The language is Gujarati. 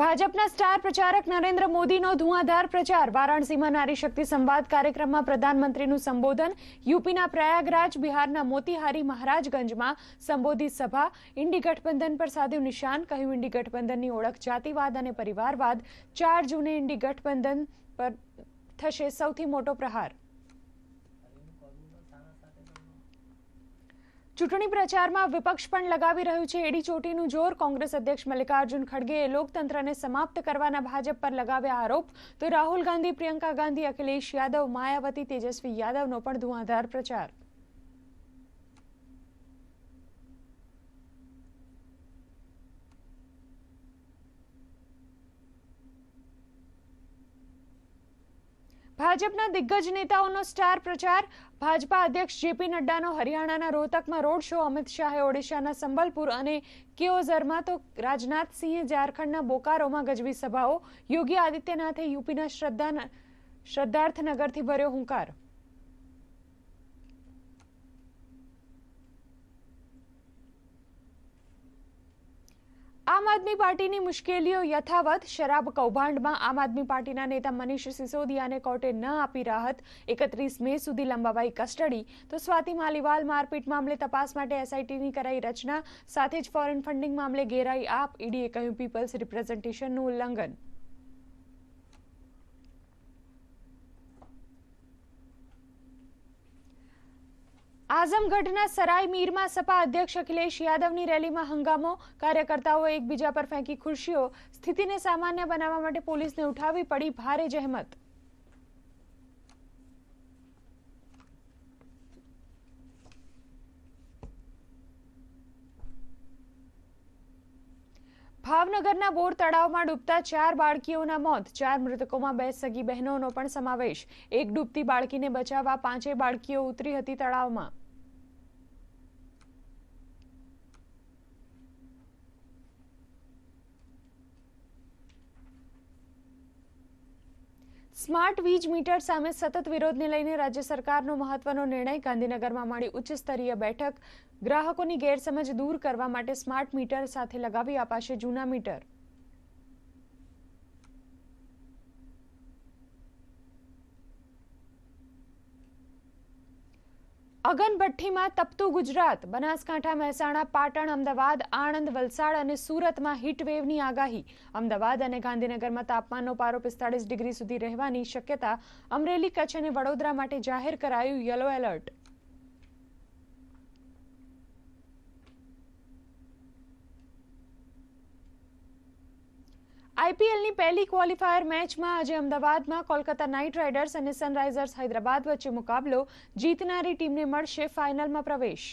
ભાજપના સ્ટાર પ્રચારક નરેન્દ્ર મોદીનો ધુઆધાર પ્રચાર. વારાણસીમાં નારી શક્તિ સંવાદ કાર્યક્રમમાં પ્રધાનમંત્રીનું સંબોધન. યુપીના પ્રયાગરાજ, બિહારના મોતીહારી મહારાજગંજમાં સંબોધિત સભા. ઇન્ડી ગઠબંધન પર સાધ્યું નિશાન, કહ્યું ઇન્ડી ગઠબંધનની ઓળખ જાતિવાદ અને પરિવારવાદ. ચાર જૂને ઇન્ડી ગઠબંધન પર થશે સૌથી મોટો પ્રહાર. ચૂંટણી પ્રચારમાં વિપક્ષ પણ લગાવી રહ્યું છે. એડી ચોટીનું જોર કોંગ્રેસ અધ્યક્ષ મલ્લિકાર્જુન ખડગેએ લોકતંત્રને સમાપ્ત કરવાના ભાજપ પર લગાવ્યા આરોપ. તો રાહુલ ગાંધી, પ્રિયંકા ગાંધી, અખિલેશ યાદવ, માયાવતી, તેજસ્વી યાદવનો પણ ધુઆંધાર પ્રચાર. ભાજપના દિગ્ગજ નેતાઓનો સ્ટાર પ્રચાર. ભાજપા અધ્યક્ષ જેપી નડ્ડાનો હરિયાણાના રોહતકમાં રોડ શો અમિત શાહે ઓડિશાના સંબલપુર અને કેઓઝરમાં તો રાજનાથસિંહે ઝારખંડના બોકારોમાં ગજવી સભાઓ. યોગી આદિત્યનાથે યુપીના શ્રદ્ધા શ્રદ્ધાર્થનગરથી ભર્યો હુંકાર આમ આદમી પાર્ટીની મુશ્કેલીઓ યથાવત શરાબ કૌભાંડમાં આમ આદમી પાર્ટીના નેતા મનીષ સિસોદિયાને કોર્ટે ન આપી રાહત, એકત્રીસ મે સુધી લંબાવાઈ કસ્ટડી. તો સ્વાતિ માલીવાલ મારપીટ મામલે તપાસ માટે એસઆઈટીની કરાઈ રચના, સાથે જ ફોરેન ફંડિંગ મામલે ગેરાઈ આપ ઈડીએ કહ્યું પીપલ્સ રિપ્રેઝન્ટેશનનું ઉલ્લંઘન. આઝમગઢના સરાય મીરમાં સપા અધ્યક્ષ અખિલેશ યાદવની રેલીમાં હંગામો. કાર્યકર્તાઓ એકબીજા પર ફેંકી ખુરશીઓ. સ્થિતિને સામાન્ય બનાવવા માટે પોલીસને ઉઠાવી પડી ભારે જહેમત. ભાવનગરના બોર તળાવમાં ડૂબતા ચાર બાળકીઓના મોત. ચાર મૃતકોમાં બે સગી બહેનોનો પણ સમાવેશ. એક ડૂબતી બાળકીને બચાવવા પાંચે બાળકીઓ ઉતરી હતી તળાવમાં. સ્માર્ટ વીજ મીટર સામે સતત વિરોધને લઈને રાજ્ય સરકારનો મહત્વનો નિર્ણય ગાંધીનગરમાં મળી ઉચ્ચ સ્તરીય બેઠક. ગ્રાહકોની ગેરસમજ દૂર કરવા માટે સ્માર્ટ મીટર સાથે લગાવી અપાશે જૂના મીટર. અગનભઠ્ઠીમાં તપતું ગુજરાત. બનાસકાંઠા, મહેસાણા, પાટણ, અમદાવાદ, આણંદ, વલસાડ અને સુરતમાં હીટવેવની આગાહી. અમદાવાદ અને ગાંધીનગરમાં તાપમાનનો પારો પિસ્તાળીસ ડિગ્રી સુધી રહેવાની શક્યતા અમરેલી કચ્છ અને વડોદરા માટે જાહેર કરાયું યલો એલર્ટ. આઈપીએલની પહેલી ક્વોલિફાયર મેચમાં આજે અમદાવાદમાં કોલકાતા નાઇટ રાઇડર્સ અને સનરાઇઝર્સ હૈદરાબાદ વચ્ચે મુકાબલો જીતનારી ટીમને મળશે ફાઇનલમાં પ્રવેશ.